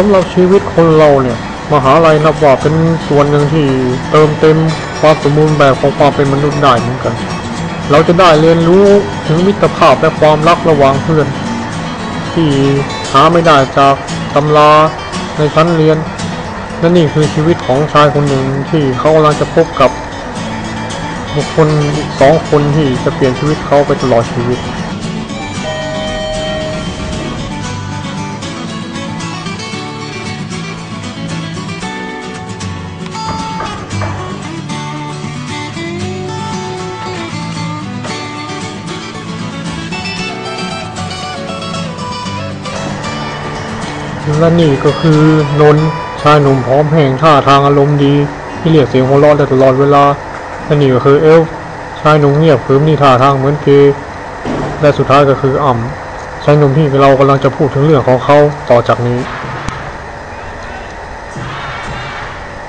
สำหรับชีวิตคนเราเนี่ย มหาลัยนับว่าเป็นส่วนหนึ่งที่เติมเต็มความสมบูรณ์แบบของความเป็นมนุษย์ได้เหมือนกัน เราจะได้เรียนรู้ถึงมิตรภาพและความรักระหว่างเพื่อน ที่หาไม่ได้จากตำราในชั้นเรียนและนี่คือชีวิตของชายคนหนึ่งที่เขากำลังจะพบกับบุคคลสองคนที่จะเปลี่ยนชีวิตเขาไปตลอดชีวิต และนี่ก็คือนนท์ชายหนุ่มพร้อมแห่งท่าทางอารมณ์ดี ที่เรียกเสียงหัวเราะได้ตลอดเวลาและนี่ก็คือเอลฟ์ชายหนุ่มเงียบขรึมนี่ท่าทางเหมือนเกย์และสุดท้ายก็คืออ่ำชายหนุ่มที่เรากำลังจะพูดถึงเรื่องของเขาต่อจากนี้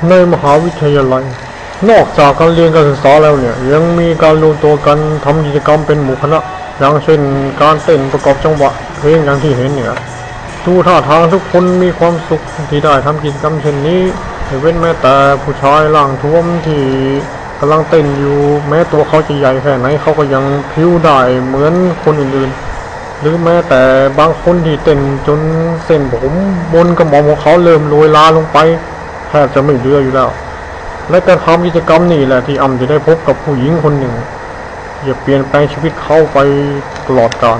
ในมหาวิทยาลัย นอกจากการเรียนการศึกษาแล้วเนี่ย ยังมีการรวมตัวกันทำกิจกรรมเป็นหมู่คณะอย่างเช่นการเต้นประกอบจังหวะเพลงอย่างที่เห็นเนี่ย ดูท่าทางทุกคนมีความสุขที่ได้ทำกิจกรรมเช่นนี้เว้นแม้แต่ผู้ชายร่างท้วมที่กำลังเต้นอยู่ แม้ตัวเขาจะใหญ่แค่ไหนเขาก็ยังพิ้วได้เหมือนคนอื่นๆ หรือแม้แต่บางคนที่เต้นจนเส้นผมบนกระหม่อมของเขาเริ่มโรยลาลงไปแทบจะไม่เหลืออยู่แล้ว และการทำกิจกรรมนี่แหละที่อ่ำจะได้พบกับผู้หญิงคนหนึ่งอย่าเปลี่ยนแปลงชีวิตเขาไปตลอดกาล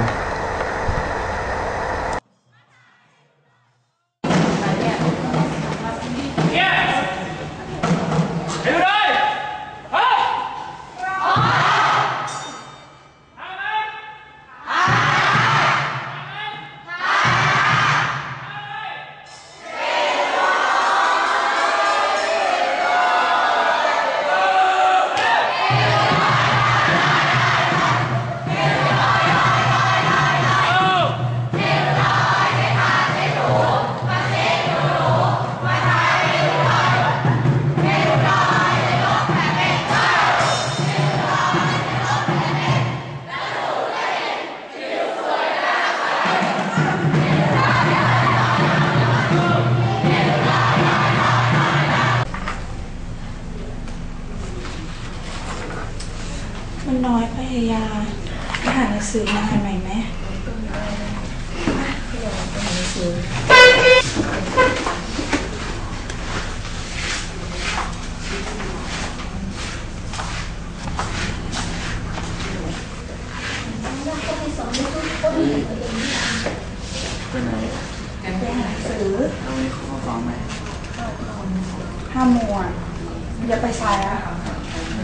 อย่าไปสายอะ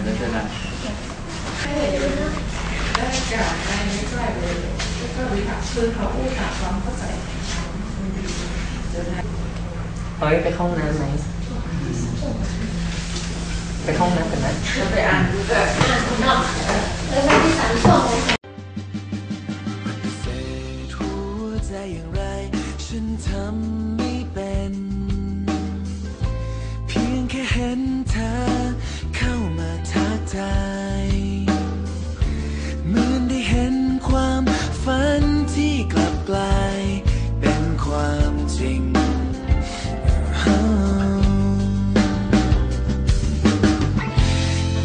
เดี๋ยวจะได้เฮ้ยไปเข้าห้องน้ำไหมไปเข้าห้องน้ำกันนะ谁出อย่างไร ฉันทำไม่เป็น เพียงแค่เห็น ธอเข้ามาทักทายเหมือนได้เห็นความฝันที่กลับกลายเป็นความจริง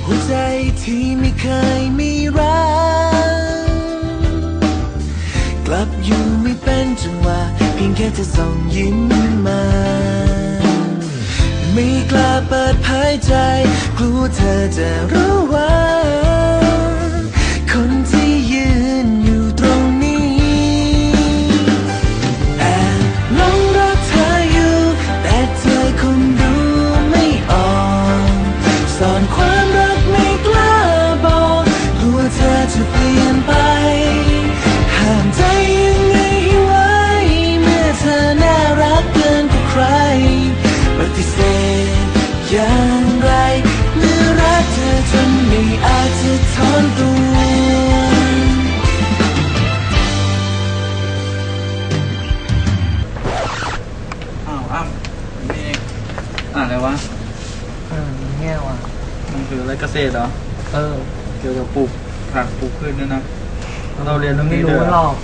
หัวใจที่ไม่เคยมีรักกลับอยู่ไม่เป็นจังหวะเพียงแค่เธอส่องยิ้มมา ไม่กล้าเปิดเผยใจ กลัวเธอจะรู้ว่า วะเออแง่ว่ะมันคืออะไรเกษตรเหรอ เออ เกี่ยวกับปลูกผักปลูกพืชเนี่ยนะเราเรียนเรื่องไม่นี้รู้ด้วยหเหรรออก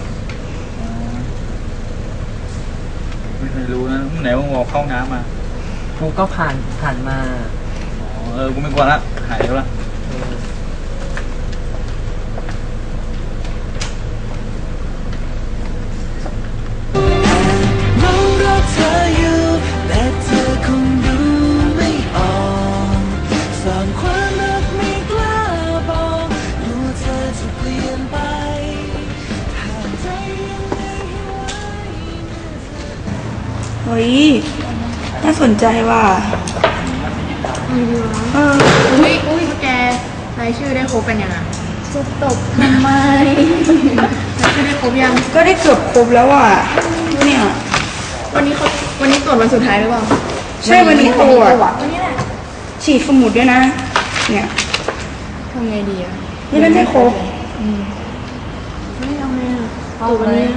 อ๋อไม่เคยรู้นะไหนว่าบอกเข้าน้ำมา กูก็ผ่านผ่านมา อ๋อเออ กูไม่กลัวละ หายแล้วละ เฮ้ยน่าสนใจว่ะเอออุ้ยอุ้ยแกรายชื่อได้ครบเป็นยังอะจะตบทำไมรายชื่อได้ครบยัง ก็ได้เกือบครบแล้วอะเนี่ยวันนี้เขาวันนี้ตรวจวันสุดท้ายหรือเปล่าใช่วันนี้ตรวจวันนี้แหละฉีดสมุดด้วยนะ เนี่ยทำไงดีอะนี่ได้ไม่ครบไม่เอาไงอะตรวจวันนี้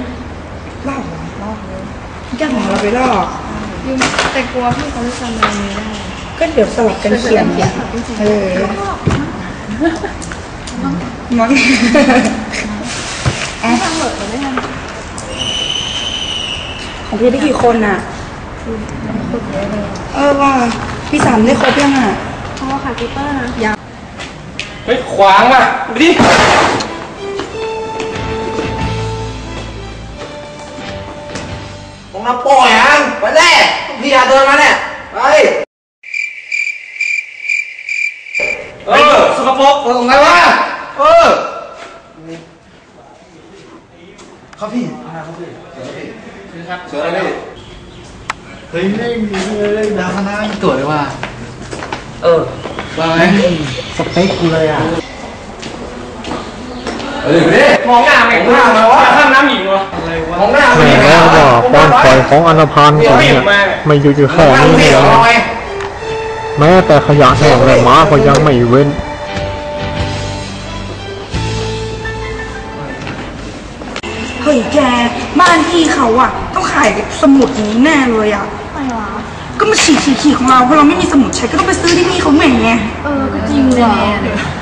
ลอ กเหรอลอกเลยย่าของเราไปลอก ยูแต่กลัวพี่เขาจะจำอะไรไม่ได้ก็เดี๋ยวสลับกันเขียนเออมอนอะทำเหมือไม่ทของพี่ได้กี่คนอะ เออว่าพี่สามได้ครบยังอะพราะว่าขาดกีเตอร์นะเฮ้ยขวางว่ะไปดิ เออไงวะเออครับพี่ครับพี่เชิญครับเชิญเลยพี่เฮ้ยไม่มีเลยดาวคณะตรวจเลยว่ะเออว่าไหมสเปคกูเลยอะเฮ้ยพี่มองหน้าไม่มองหน้ามาวะข้ามน้ำหญิงวะอะไรวะมองหน้าแม่แล้วว่าป้อนปล่อยของอนาพานของเนี่ยไม่หยุดอยู่แค่นี้พี่เอเหรองไงแม้แต่ขยะแห้งและหมาก็ยังไม่เว้น บ้านพี่เขาอะต้องขายสมุดนี้แน่เลยอะไม่หรอก็มาฉีกฉีกฉีกของเราเพราะเราไม่มีสมุดใช้ก็ต้องไปซื้อที่นี่เขาแหม่งไงเออก็จริงว่ะ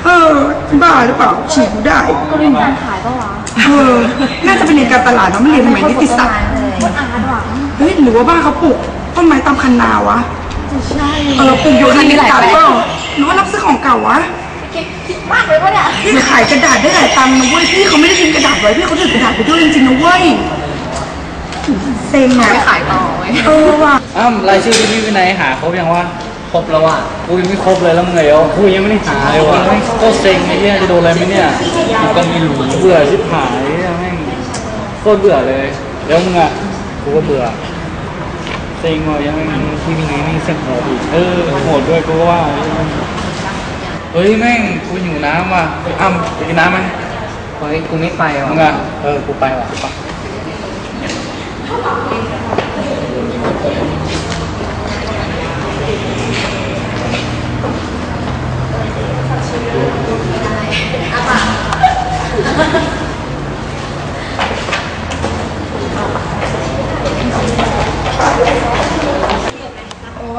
เออบ้าหรือเปล่าฉีกได้ก็เรียนการขายปะวะเออน่าจะเป็นเรียนการตลาดเนาะไม่เรียนสมัยนิติศาสตร์คนอาร์ตหวังเฮ้ยหรือว่าบ้านเขาปลูกต้นไม้ตามคันนาวะจะใช่เออปลูกอยู่ในนิติศาสตร์เปล่าหรือว่ารับซื้อของเก่าวะคิดคิดมากเลยวะเนี่ยพี่ขายกระดาษได้หลายตังค์นะเว้ยพี่เขาไม่ได้ทิ้งกระดาษไว้พี่เขาถือกระดาษไปด้วยจริงๆนะเว้ย เซ็งอะขายต่อไว้เออว่ะอ้าวรายชื่อพี่วินัยหาครบยังวะครบแล้วอะกูยังไม่ครบเลยแล้วมึงไงอะกูยังไม่ได้หาเลยว่ะแม่งโคตรเซ็งไอ้เนี่ยจะโดนอะไรไหมเนี่ยกูก็มีหลูเบื่อชิบหายเนี่ยแม่งโคตรเบื่อเลย แล้วมึงอะกูก็เบื่อเซ็งว่ะยังแม่งพี่วินัยแม่งเซ็งโหดอีกเออโหดด้วยกูก็ว่าเฮ้ยแม่งกูหิวน้ำว่ะเฮ้ยอ้ำไปกินน้ำไหมเฮ้ยกูไม่ไปมึงว่ะอะเออกูไปว่ะไป โอ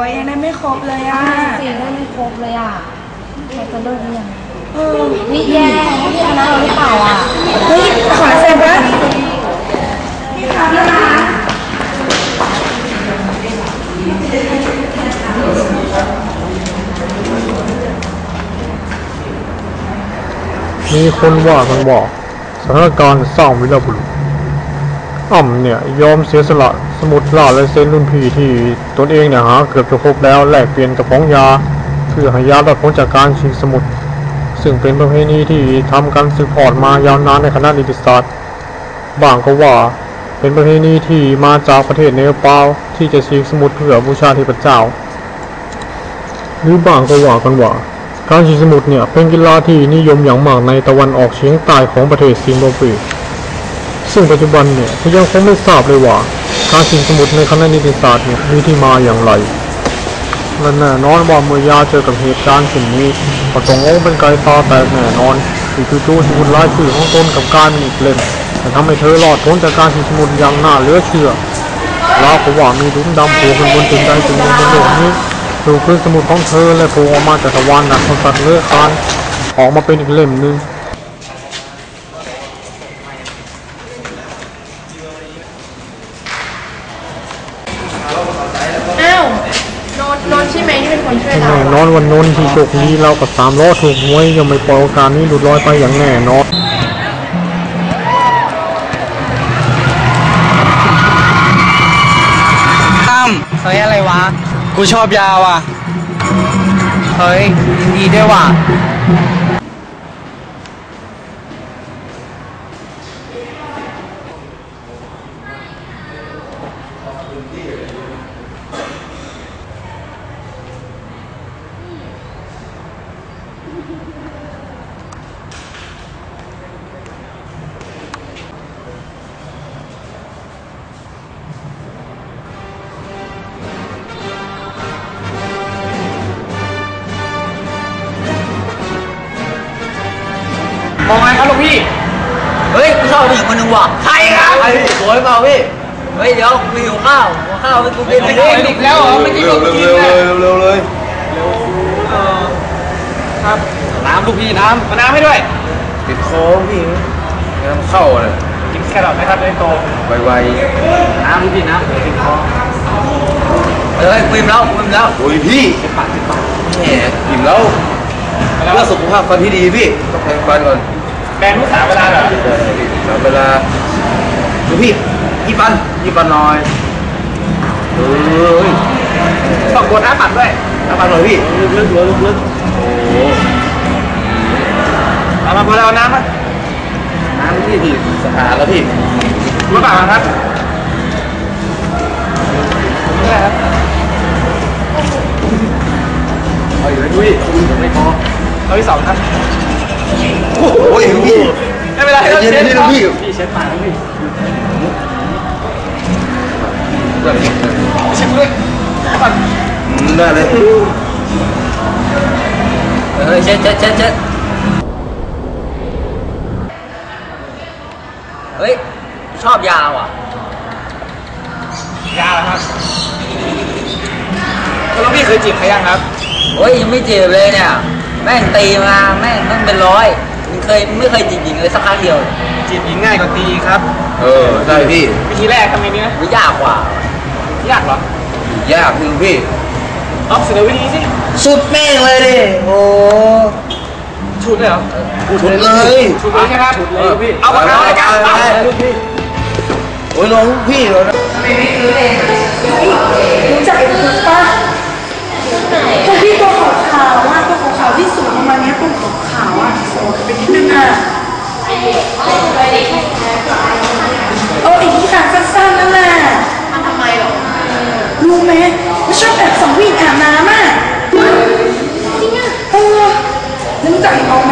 ้ยยังได้ไม่ครบเลยอะสีได้ไม่ครบเลยอะจะเลิกหรืยังเออนี่แย่ที่คณะเราหรือเปล่าอะเฮ้ยขอเซ็นวยพี่นะ มีคนว่ากันว่าสถานการณ์สร้างวิรบุรุษอ่ำเนี่ยยอมเสียสละสมุดล่าและเซ็นรุ่นพี่ที่ตนเองเนี่ยหาเกือบจะครบแล้วแลกเปลี่ยนกับของยาเพื่อให้ยารอดพ้นจากการชิงสมุด ซึ่งเป็นประเพณีที่ทำกันสืบทอดมายาวนานในคณะนิติศาสตร์บางก็ว่าเป็นประเพณีที่มาจากประเทศเนปาลที่จะชิงสมุดเพื่อบูชาเทพเจ้า หรือบางก็ว่ากันว่า การชิสมุทรเนี่ยเป็นกีฬาที่นิยมอย่างมากในตะวันออกเฉียงใต้ของประเทศซิมบับเวซึ่งปัจจุบันเนี่ยยังคงไม่ทราบเลยว่าการชิงสมุทรในคณะนิติศาสตร์เนี่ยมีที่มาอย่างไรและแน่นอนว่าเมื่อยาเจอกับเหตุการณ์เช่นนี้ก็ต้ององเป็นไกตาแตกแน่นอนที่จู่ๆสมุดลายชื่อของตนกับการมีอีกเล่มแต่ทำให้เธอรอดพ้นจากการชิงสมุทรอย่างน่าเหลือเชื่อแล้วก็ว่ามีดุมดำโผล่ขึ้นบนถึงใจถึงบนบนโลกนี้ ดูคือสมุดของเธอและโผล่ออกมาจากตะวันหนักของสัตว์เลื้อยคลานออกมาเป็นอีกเล่มหนึ่งอ้าวนนนนใช่ไหมที่เป็นคนช่วยเราแน่นอนวันนนที่โชคดีเรากับสามล้อถูกหวยยังไม่ปล่อยโอกาสนี้หลุดลอยไปอย่างแน่นอนตั้มเฮ้ยอะไรวะ กูชอบยาวอะ เฮ้ยดีด้วยว่ะ ผู้หญิงคนหนึงว่ะใครครับสวยเปล่าพี่เฮ้ยเดี๋ยวกูหิวข้าวหัวข้าวให้กูกินหน่อยดิอีกแล้วเหรอเมื่อกี้เร็ก็วเร็วกินเร็วเร็วเร็วเลยครับน้ำลูกพี่น้ำมาน้ำให้ด้วยติดคอพี่น้ำเข้าเลยกินแครอทไหมครับเลยโตไวน้ำลูกพี่น้ำติดคอเฮ้ยกูอิ่มแล้วกูอิ่มแล้วโอ้ยพี่แหมอิ่มแล้วเพื่อสุขภาพฟันที่ดีพี่ต้องแปรงฟันก่อน แบงค์ทุกสามเวลาเหรอสามเวลาดูพี่ยี่ปันยี่ปันหน่อยเฮ้ยต้องกดน้ำปัดด้วยน้ำปันหน่อยพี่ลึกลึกลึกลึกโอ้โหเอามาพอแล้วเอาน้ำมาน้ำพี่พี่สะอาดแล้วพี่มาเปล่าครับนี่แหละครับเอาอยู่เลยพี่ยังไม่พอเราที่สองครับ โอ้ยพี่ไม่เป็นไรเราเย็นเช็ดๆนี่คนะพี่พี่เช็ดปากพี่ได้เช็ดด้วยปัดเลยเฮ้ยเช็ดเช็ดเช็ดเช็ดเฮ้ย ชอบยาว่ะ ยาครับแล้วพี่เคยจีบใครยังครับโอ้ย ยังไม่จีบเลยเนี่ย แม่งตีมาแม่งต้องเป็นร้อยมึงเคยไม่เคยจีบหญิงเลยสักครั้งเดียวจีบหญิงง่ายกว่าตีครับ เออใช่พี่วิธีแรกทำไงดีนะไม่ยากกว่ายากเหรอยากพี่พี่ออฟเสนอวิธีสิสุดแม่งเลยดิโอ้ชุดเลยเหรอชุดเลยชุดเลยใช่ไหมชุดเลยพี่เอาปากกาเลยครับไปไปไปเอาลูกพี่โอ้ยน้องพี่เรารู้จักไอ้ตุ๊กปะตัวพี่ตัวขาวๆว่าตัวขาวๆที่สูงประมาณเนี้ยตัวขาวๆอะโอ้เป็นนิดนึงอะเออไอ้ที่ขาสั้นๆนั่นแหละมันทำไมหรอรู้ไหมมันชอบแอบส่องวิ่งอาบน้ำอะจริงอะเออแล้วรู้จักไอ้ออ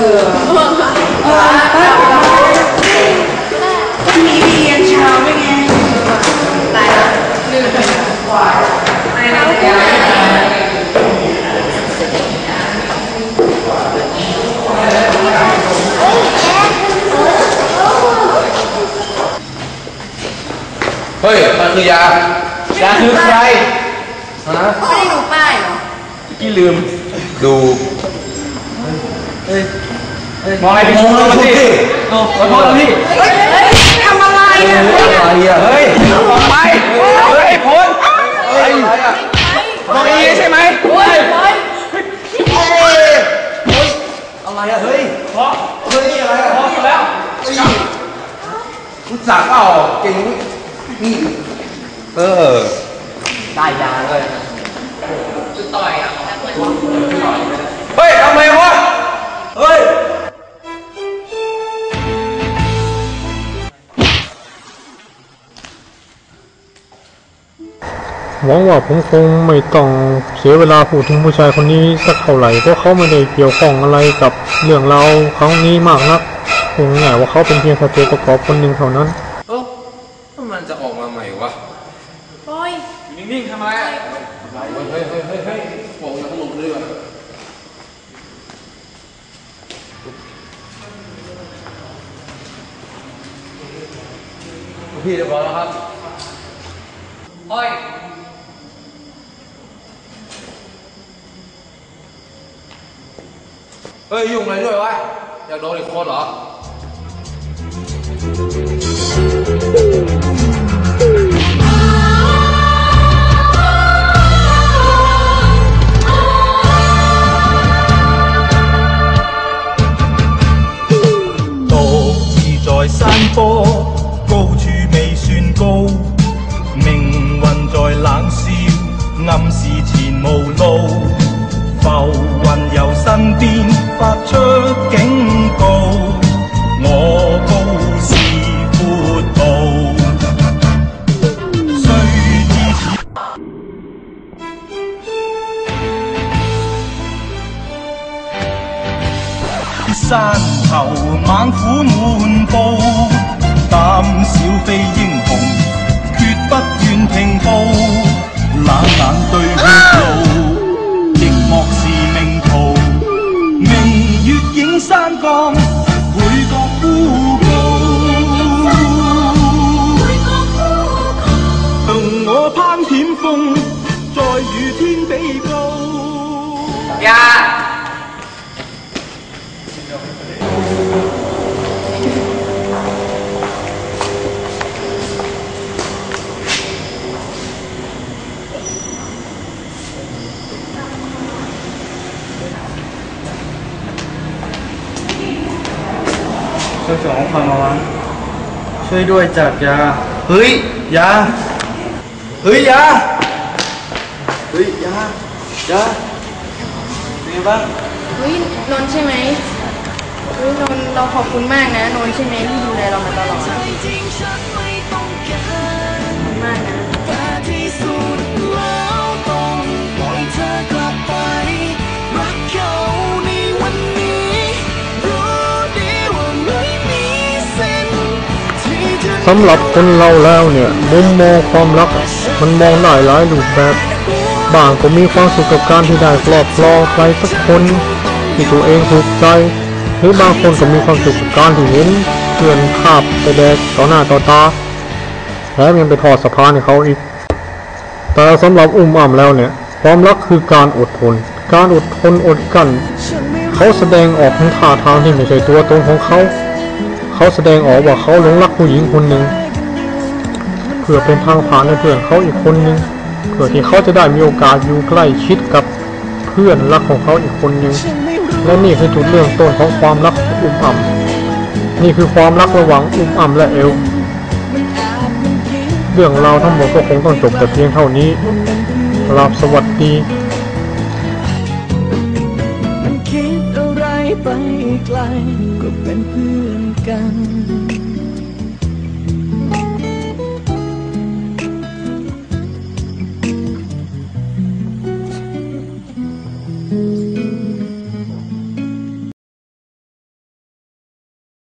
เฮ้ย มันคือยายาคือใครฮะไม่ได้ดูป้ายเหรอกี่ลืม ดู มองไอ้พี่ชมมาสิโอ้ขอโทษนะพี่ เฮ้ยทำอะไรอะอะไรอะเฮ้ยออกไป วังว่าผมคงไม่ต้องเสียเวลาพูดถึงผู้ชายคนนี้สักเท่าไหร่เพราะเขาไม่ได้เกี่ยวข้องอะไรกับเรื่องราวครั้งนี้มากนักคงง่ายว่าเขาเป็นเพียงแค่ตัวประกอบคนหนึ่งเท่านั้นเอ้ามันจะออกมาใหม่วะปอยนิ่งๆทำอะไรเฮ้ยเฮ้ยเฮ้ยเฮ้ยบอกอย่าขลุกเลยว่ะพี่เรียบร้อยแล้วครับเฮ้ยเฮ้ยยุ่งอะไ猛虎满布，胆小非英雄，决不愿停步。冷眼对血路，亦莫是命途。明月映山岗，倍觉孤 ช่วยส่งของความมาวะช่วยด้วยจัดยา เฮ้ย ยา เฮ้ย ยา เฮ้ย ยา ยาเป็นไงบ้างเฮ้ยนนท์ใช่ไหมเฮ้ยนนท์เราขอบคุณมากนะนนท์ใช่ไหมที่ดูแลเรามาตลอดขอบคุณมากนะแต่ที่สุดแล้วต้องปล่อยเธอกลับไปรักเขาในวัน สำหรับคนเราแล้วเนี่ยมุมมองความรัก มันมองได้หลายรูปแบบ บางก็มีความสุขกับการที่ได้ครอบครองใครสักคนที่ตัวเองถูกใจ หรือบางคนก็มีความสุขกับการที่เห็นเพื่อนขาบไปแดกต่อหน้าต่อตาแถมยังไปทอดสะพานให้เขาอีก แต่สำหรับอุ้มอ่ำแล้วเนี่ยความรักคือการอดทน การอดทนอดกั้นเขาแสดงออกถึงท่าทางที่ไม่ใช่ตัวตนของเขา เขาแสดงออกว่าเขาหลงรักผู้หญิงคนหนึ่งเพื่อเป็นทางผ่านให้เพื่อนเขาอีกคนหนึ่งเพื่อที่เขาจะได้มีโอกาสอยู่ใกล้ชิดกับเพื่อนรักของเขาอีกคนหนึ่งและนี่คือจุดเริ่มต้นของความรักอุ้มอ่ำนี่คือความรักระหว่างอุ้มอ่ำและเอลเรื่องราวทั้งหมดก็คงต้องจบแต่เพียงเท่านี้กราบสวัสดี ไปไกลก็เป็นเพื่อนกัน